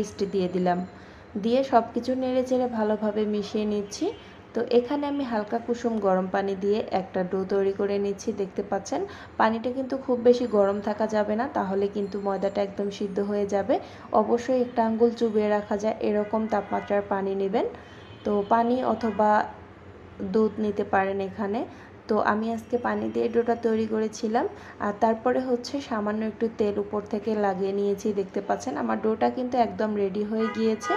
East দিয়ে দিলাম। দিয়ে সব কিছু নেড়ে চেড়ে ভালোভাবে মিশিয়ে নিচ্ছি। তো এখানে আমি হালকা কুসুম গরম পানি দিয়ে একটা ডো তৈরি করে নিচ্ছি। দেখতে পাচ্ছেন? পানিটা কিন্তু খুব বেশি গরম থাকা যাবে না, তাহলে কিন্তু ময়দাটা একদম সিদ্ধ হয়ে যাবে। অবশ্যই একটা আঙ্গুল চুবিয়ে রাখা যায়, এরকম তাপমাত্রার পানি নেবেন। তো পানি অথবা দুধ নিতে পারেন এখানে। তো আমি আজকে পানি দিয়ে ডোটা তৈরি করেছিলাম। আর তারপরে হচ্ছে সামান্য একটু তেল উপর থেকে লাগিয়ে নিয়েছি, দেখতে পাচ্ছেন? আমার ডোটা কিন্তু একদম রেডি হয়ে গিয়েছে।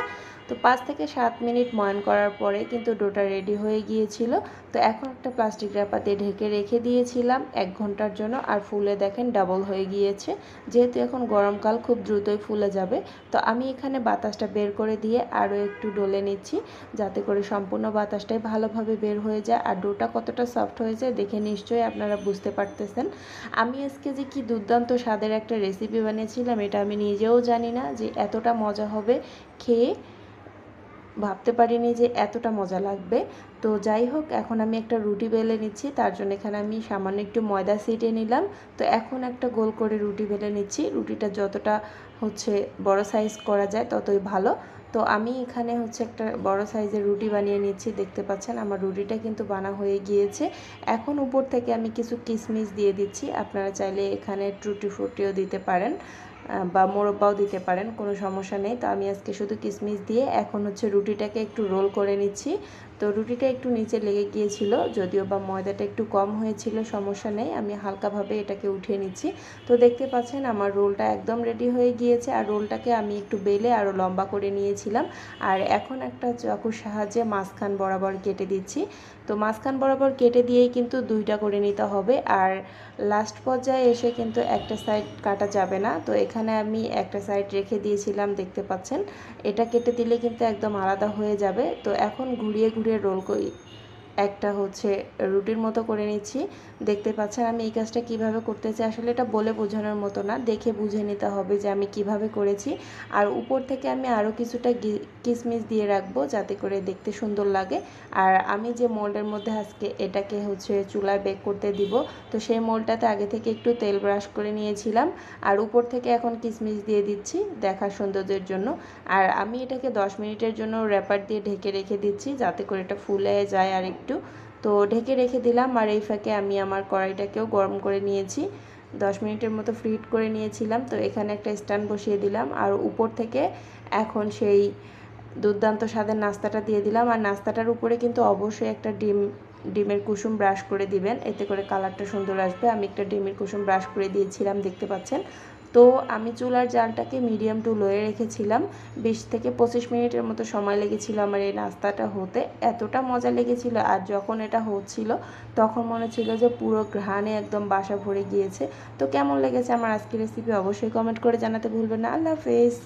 তো পাঁচ থেকে সাত মিনিট ময়ন করার পরে কিন্তু ডোটা রেডি হয়ে গিয়েছিল। তো এখন একটা প্লাস্টিক র্যাপাতে ঢেকে রেখে দিয়েছিলাম এক ঘণ্টার জন্য আর ফুলে দেখেন ডাবল হয়ে গিয়েছে। যেহেতু এখন গরমকাল, খুব দ্রুতই ফুলে যাবে। তো আমি এখানে বাতাসটা বের করে দিয়ে আরও একটু ডলে নিচ্ছি যাতে করে সম্পূর্ণ বাতাসটাই ভালোভাবে বের হয়ে যায়। আর ডোটা কতটা সফট হয়েছে দেখে নিশ্চয়ই আপনারা বুঝতে পারতেছেন। আমি আজকে যে কি দুর্দান্ত স্বাদের একটা রেসিপি বানিয়েছিলাম, এটা আমি নিজেও জানি না যে এতটা মজা হবে খেয়ে। ভাবতে পারিনি যে এতটা মজা লাগবে। তো যাই হোক, এখন আমি একটা রুটি বেলে নিচ্ছি। তার জন্য এখানে আমি সামান্য একটু ময়দা সিটে নিলাম। তো এখন একটা গোল করে রুটি বেলে নিচ্ছি। রুটিটা যতটা হচ্ছে বড় সাইজ করা যায় ততই ভালো। তো আমি এখানে হচ্ছে একটা বড় সাইজের রুটি বানিয়ে নিচ্ছি। দেখতে পাচ্ছেন আমার রুটিটা কিন্তু বানা হয়ে গিয়েছে। এখন উপর থেকে আমি কিছু কিশমিশ দিয়ে দিচ্ছি। আপনারা চাইলে এখানে ট্রুটি ফ্রুটিও দিতে পারেন। বা মোরব্বাও দিতে পারেন, কোনো সমস্যা নেই। তো আমি আজকে শুধু কিশমিশ দিয়ে এখন হচ্ছে রুটিটাকে একটু রোল করে নিচ্ছি। তো রুটিটা একটু নিচে লেগে গিয়েছিল, যদিও বা ময়দাটা একটু কম হয়েছিল, সমস্যা নেই, আমি হালকাভাবে এটাকে উঠিয়ে নিচ্ছি। তো দেখতে পাচ্ছেন আমার রোলটা একদম রেডি হয়ে গিয়েছে, আর রোলটাকে আমি একটু বেলে আরও লম্বা করে নিয়েছিলাম। আর এখন একটা চাকুর সাহায্যে মাঝখান বরাবর কেটে দিচ্ছি। তো মাঝখান বরাবর কেটে দিয়েই কিন্তু দুইটা করে নিতে হবে, আর লাস্ট পর্যায়ে এসে কিন্তু একটা সাইড কাটা যাবে না। তো এখানে আমি একটা সাইড রেখে দিয়েছিলাম, দেখতে পাচ্ছেন। এটা কেটে দিলে কিন্তু একদম আলাদা হয়ে যাবে। তো এখন ঘুরিয়ে ঘুরিয়ে রোল করি একটা হচ্ছে রুটির মতো করে নিচ্ছি। দেখতে পাচ্ছেন আমি এই কাজটা কীভাবে করতেছি আসলে এটা বলে বোঝানোর মতো না। দেখে বুঝে নিতে হবে যে আমি কীভাবে করেছি। আর উপর থেকে আমি আরও কিছুটা কিসমিস দিয়ে রাখব যাতে করে দেখতে সুন্দর লাগে। আর আমি যে মোল্ডের মধ্যে আজকে এটাকে হচ্ছে চুলায় বেক করতে দিব, তো সেই মোল্ডটাতে আগে থেকে একটু তেল ব্রাশ করে নিয়েছিলাম। আর উপর থেকে এখন কিসমিস দিয়ে দিচ্ছি দেখার সৌন্দর্যের জন্য। আর আমি এটাকে দশ মিনিটের জন্য র্যাপার দিয়ে ঢেকে রেখে দিচ্ছি যাতে করে এটা ফুলে যায় আর একটু। তো ঢেকে রেখে দিলাম আর এই ফাঁকে আমি আমার কড়াইটাকেও গরম করে নিয়েছি। দশ মিনিটের মতো ফ্রিট করে নিয়েছিলাম। তো এখানে একটা স্ট্যান্ড বসিয়ে দিলাম আর উপর থেকে এখন সেই দুর্দান্ত স্বাদের নাস্তাটা দিয়ে দিলাম। আর নাস্তাটার উপরে কিন্তু অবশ্যই একটা ডিম, ডিমের কুসুম ব্রাশ করে দিবেন। এতে করে কালারটা সুন্দর আসবে। আমি একটা ডিমের কুসুম ব্রাশ করে দিয়েছিলাম, দেখতে পাচ্ছেন। তো আমি চুলার জালটাকে মিডিয়াম টু লোয়ে রেখেছিলাম। বিশ থেকে পঁচিশ মিনিটের মতো সময় লেগেছিল আমার এই নাস্তাটা হতে। এতটা মজা লেগেছিল আর যখন এটা হচ্ছিল, তখন মনে ছিল যে পুরো ঘ্রাণে একদম বাসা ভরে গিয়েছে। তো কেমন লেগেছে আমার আজকের রেসিপি অবশ্যই কমেন্ট করে জানাতে ভুলবেন না। আল্লাহ হাফেজ।